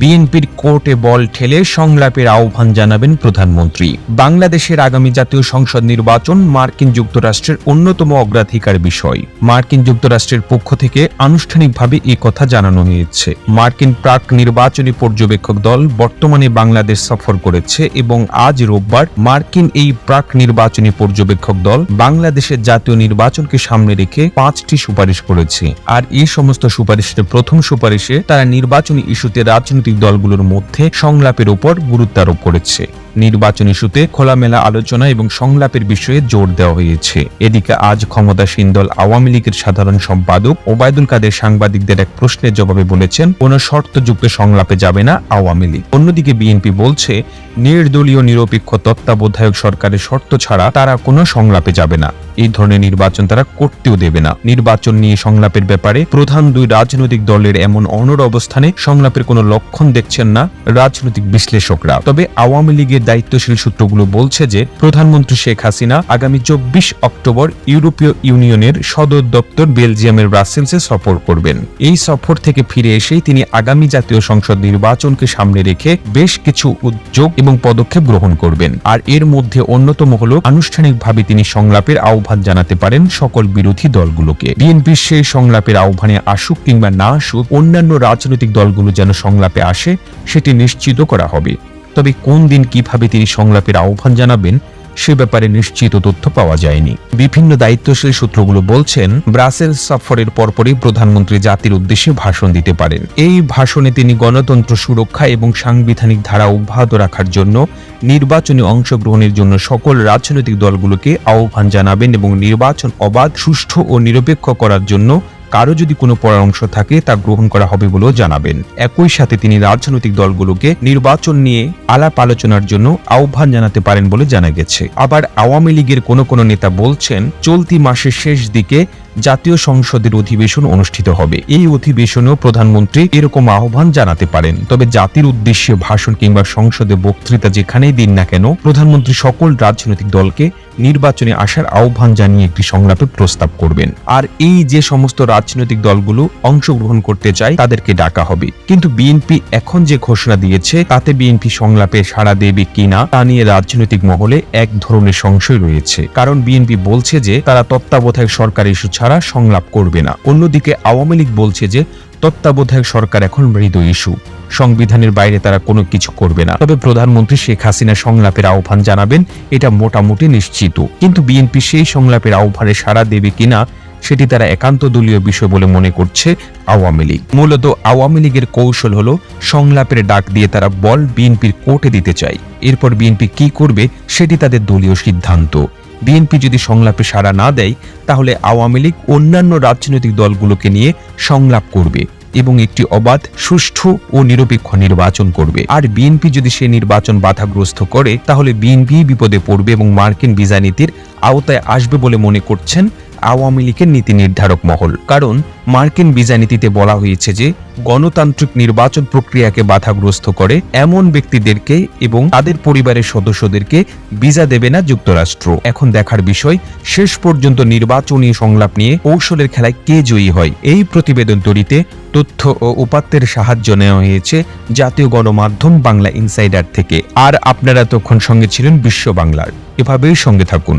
বিএনপির কোর্টে বল ঠেলে সংলাপের আহ্বান জানাবেন প্রধানমন্ত্রী। বাংলাদেশের আগামী জাতীয় সংসদ নির্বাচন মার্কিন যুক্তরাষ্ট্রের অন্যতম অগ্রাধিকার বিষয়। মার্কিন যুক্তরাষ্ট্রের পক্ষ থেকে আনুষ্ঠানিকভাবে এ কথা জানানো হয়েছে। মার্কিন প্রাক নির্বাচনী পর্যবেক্ষক দল বর্তমানে বাংলাদেশ সফর করেছে এবং আজ রোববার মার্কিন এই প্রাক নির্বাচনী পর্যবেক্ষক দল বাংলাদেশের জাতীয় নির্বাচনকে সামনে রেখে পাঁচটি সুপারিশ করেছে। আর এই সমস্ত সুপারিশের প্রথম সুপারিশে তারা নির্বাচনী ইস্যুতে রাজনৈতিক দলগুলোর মধ্যে সংলাপের উপর গুরুত্ব আরোপ করেছে। নির্বাচন ইস্যুতে খোলামেলা আলোচনা এবং সংলাপের বিষয়ে জোর দেওয়া হয়েছে। এদিকে আজ ক্ষমতাসীন দল আওয়ামী লীগের সাধারণ সম্পাদক ওবায়দুল কাদের সাংবাদিকদের এক প্রশ্নের জবাবে বলেছেন, কোনো শর্তযুক্ত সংলাপে যাবে না আওয়ামী লীগ। অন্যদিকে বিএনপি বলছে, নির্দলীয় নিরপেক্ষ তত্ত্বাবধায়ক সরকারের শর্ত ছাড়া তারা কোনো সংলাপে যাবে না। এই ধরনের নির্বাচন তারা করতেও দেবে না। নির্বাচন নিয়ে সংলাপের ব্যাপারে প্রধান দুই রাজনৈতিক দলের এমন অনর অবস্থানে সংলাপের কোনো লক্ষণ দেখছেন না রাজনৈতিক বিশ্লেষকরা। তবে আওয়ামী লীগের দায়িত্বশীল সূত্রগুলো বলছে যে, প্রধানমন্ত্রী শেখ হাসিনা আগামী চব্বিশ অক্টোবর ইউরোপীয় ইউনিয়নের সদর দপ্তর বেলজিয়ামের ব্রাসেলসে সফর করবেন। এই সফর থেকে ফিরে এসেই তিনি আগামী জাতীয় সংসদ নির্বাচনকে সামনে রেখে বেশ কিছু উদ্যোগ এবং পদক্ষেপ গ্রহণ করবেন। আর এর মধ্যে অন্যতম হল আনুষ্ঠানিকভাবে তিনি সংলাপের আহ্বান জানাতে পারেন সকল বিরোধী দলগুলোকে। বিএনপির সেই সংলাপের আহ্বানে আসুক কিংবা না আসুক, অন্যান্য রাজনৈতিক দলগুলো যেন সংলাপে আসে, সেটি নিশ্চিত করা হবে। তবে কোন দিন কীভাবে তিনি সংলাপের আহ্বান জানাবেন, সে ব্যাপারে নিশ্চিত তথ্য পাওয়া যায়নি। বিভিন্ন দায়িত্বশীল সূত্রগুলো বলছেন, ব্রাসেলস সফরের পরপরই প্রধানমন্ত্রী জাতির উদ্দেশ্যে ভাষণ দিতে পারেন। এই ভাষণে তিনি গণতন্ত্র সুরক্ষা এবং সাংবিধানিক ধারা অব্যাহত রাখার জন্য নির্বাচনে অংশগ্রহণের জন্য সকল রাজনৈতিক দলগুলোকে আহ্বান জানাবেন এবং নির্বাচন অবাধ, সুষ্ঠু ও নিরপেক্ষ করার জন্য কারও যদি কোনো পরামর্শ থাকে তা গ্রহণ করা হবে বলেও জানাবেন। একই সাথে তিনি রাজনৈতিক দলগুলোকে নির্বাচন নিয়ে আলাপ আলোচনার জন্য আহ্বান জানাতে পারেন বলে জানা গেছে। আবার আওয়ামী লীগের কোনো কোনো নেতা বলছেন, চলতি মাসের শেষ দিকে জাতীয় সংসদের অধিবেশন অনুষ্ঠিত হবে। এই অধিবেশনেও প্রধানমন্ত্রী এরকম আহ্বান জানাতে পারেন। তবে জাতির উদ্দেশ্যে ভাষণ কিংবা সংসদে বক্তৃতা যেখানেই দিন না কেন, প্রধানমন্ত্রী সকল রাজনৈতিক দলকে নির্বাচনে আসার আহ্বান জানিয়ে একটি সংলাপে প্রস্তাব করবেন। আর এই যে সমস্ত রাজনৈতিক দলগুলো অংশগ্রহণ করতে চায়, তাদেরকে ডাকা হবে। কিন্তু বিএনপি এখন যে ঘোষণা দিয়েছে, তাতে বিএনপি সংলাপে সাড়া দেবে কিনা তা নিয়ে রাজনৈতিক মহলে এক ধরনের সংশয় রয়েছে। কারণ বিএনপি বলছে যে, তারা তত্ত্বাবধায়ক সরকার ইস্যু ছাড়া সংলাপ করবে না। অন্যদিকে আওয়ামী লীগ বলছে যে, তত্ত্বাবধায়ক সরকার এখন মৃদু ইস্যু। সংবিধানের বাইরে তারা কোনো কিছু করবে না। তবে প্রধানমন্ত্রী শেখ হাসিনা সংলাপের আহ্বান জানাবেন, এটা মোটামুটি নিশ্চিত। কিন্তু বিএনপি সেই সংলাপের আহ্বানে সাড়া দেবে কিনা, সেটি তারা একান্ত দলীয় বিষয় বলে মনে করছে আওয়ামী লীগ। মূলত আওয়ামী লীগের কৌশল হলো সংলাপের ডাক দিয়ে তারা বল বিএনপির কোর্টে দিতে চায়। এরপর বিএনপি কি করবে, সেটি তাদের দলীয় সিদ্ধান্ত। বিএনপি যদি সংলাপে সাড়া না দেয়, তাহলে আওয়ামী লীগ অন্যান্য রাজনৈতিক দলগুলোকে নিয়ে সংলাপ করবে। এবং একটি অবাধ, সুষ্ঠু ও নিরপেক্ষ নির্বাচন করবে। আর বিএনপি যদি সে নির্বাচন বাধাগ্রস্ত করে, তাহলে বিএনপি বিপদে পড়বে এবং মার্কিন ভিসা নীতির আওতায় আসবে বলে মনে করছেন আওয়ামী লীগের নীতি নির্ধারক মহল। কারণ মার্কিন ভিসা নীতিতে বলা হয়েছে যে, গণতান্ত্রিক নির্বাচন প্রক্রিয়াকে বাধাগ্রস্ত করে এমন ব্যক্তিদেরকে এবং তাদের পরিবারের সদস্যদেরকে ভিসা দেবে না যুক্তরাষ্ট্র। এখন দেখার বিষয়, শেষ পর্যন্ত নির্বাচনী সংলাপ নিয়ে কৌশলের খেলায় কে জয়ী হয়? এই প্রতিবেদন তৈরিতে তথ্য ও উপাত্তের সাহায্য নেওয়া হয়েছে জাতীয় গণমাধ্যম বাংলা ইনসাইডার থেকে। আর আপনারা তখন সঙ্গে ছিলেন বিশ্ব বাংলার। এভাবেই সঙ্গে থাকুন।